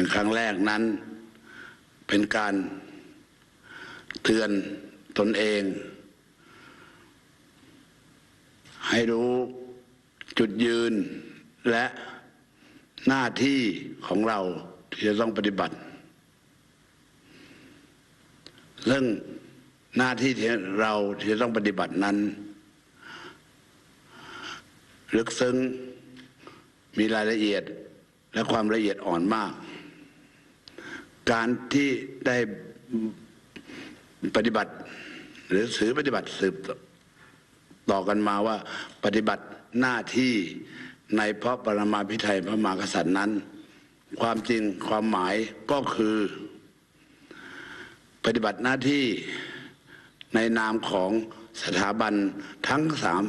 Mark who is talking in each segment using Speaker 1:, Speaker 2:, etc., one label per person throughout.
Speaker 1: เป็นครั้งแรกนั้น เป็นการเตือนตนเอง ให้รู้จุดยืนและหน้าที่ของเราที่จะต้องปฏิบัติซึ่งหน้าที่ที่เราที่จะต้องปฏิบัตินั้น ลึกซึ้งมีรายละเอียดและความละเอียดอ่อนมาก การที่ได้ปฏิบัติ หรือสือปฏิบัติสืบต่อกันมาว่าปฏิบัติหน้าที่ในพระปรมาภิไธยพระมหากษัตริย์นั้น ความจริงความหมายก็คือ ปฏิบัติหน้าที่ในนามของสถาบันทั้งสาม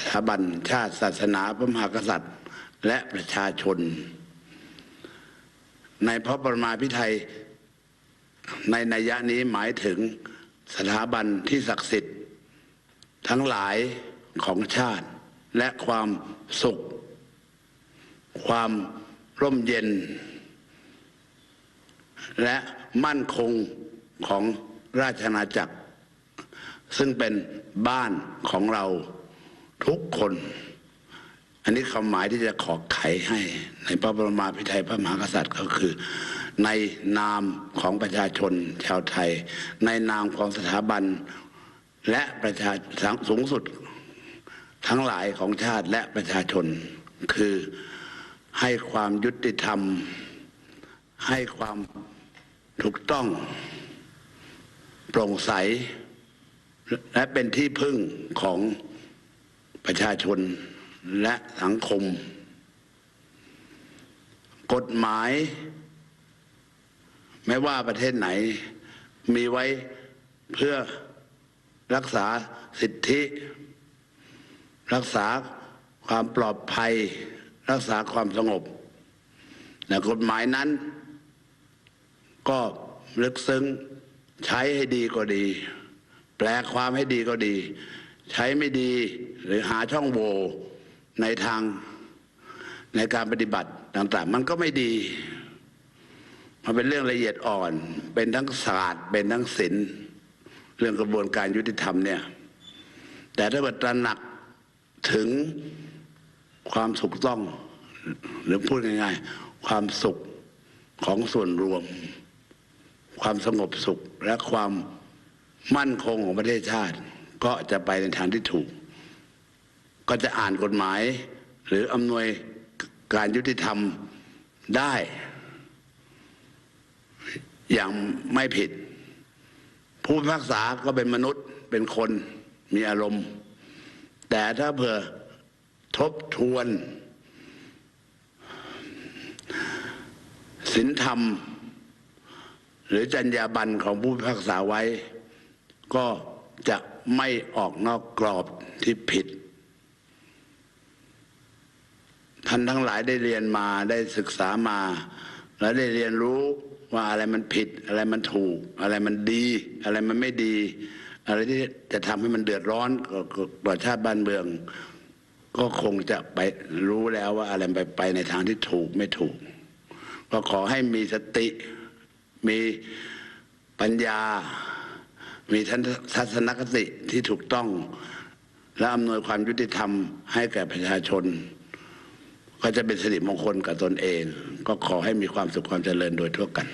Speaker 1: สถาบันชาติศาสนาพระมหากษัตริย์ และประชาชน ในพระปรมาภิไธย ในนัยยะนี้หมายถึงสถาบันที่ศักดิ์สิทธิ์ ทั้งหลายของชาติ และความสุข ความร่มเย็น และมั่นคงของราชอาณาจักร ซึ่งเป็นบ้านของเราทุกคน อันนี้คำหมายที่จะขอไขให้ในพระบรมมาภิไธยพระมหากษัตริย์ก็คือ ในนามของประชาชนชาวไทย ในนามของสถาบัน และประชาสูงสุดทั้งหลายของชาติและประชาชน คือให้ความยุติธรรม ให้ความถูกต้องโปร่งใส และเป็นที่พึ่งของประชาชน และสังคม กฎหมาย ไม่ว่าประเทศไหน มีไว้เพื่อรักษาสิทธิ รักษาความปลอดภัย รักษาความสงบแต่กฎหมายนั้น ก็ลึกซึ้งใช้ให้ดีก็ดี แปลความให้ดีก็ดี ใช้ไม่ดีหรือหาช่องโหว่ ในทางในการปฏิบัติต่างๆ มันก็ไม่ดีมันเป็นเรื่องละเอียดอ่อน เป็นทั้งศาสตร์ เป็นทั้งศิลป์เรื่องกระบวนการยุติธรรมเนี่ย แต่ถ้าเกิดตรหนักถึงความถูกต้อง หรือพูดง่ายๆ ความสุขของส่วนรวม ความสงบสุขและความมั่นคงของประเทศชาติ ก็จะไปในทางที่ถูก ก็จะอ่านกฎหมาย หรืออำนวยการยุติธรรมได้ อย่างไม่ผิด ผู้พิพากษาก็เป็นมนุษย์เป็นคนมีอารมณ์ แต่ถ้าเผื่อทบทวนศีลธรรม หรือจรรยาบรรณของผู้พิพากษาไว้ ก็จะไม่ออกนอกกรอบที่ผิด ท่านทั้งหลายได้เรียนมาได้ศึกษามา และได้เรียนรู้ว่าอะไรมันผิด อะไรมันถูก อะไรมันดี อะไรมันไม่ดี อะไรที่จะทำให้มันเดือดร้อนต่อชาติบ้านเมือง ก็คงจะไปรู้แล้วว่าอะไรไปไปในทางที่ถูกไม่ถูก ก็ขอให้มีสติ มีปัญญา มีทัศนคติที่ถูกต้อง และอำนวยความยุติธรรมให้แก่ประชาชน ก็จะเป็นสิริมงคลกับตนเอง ก็ขอให้มีความสุขความเจริญโดยทั่วกัน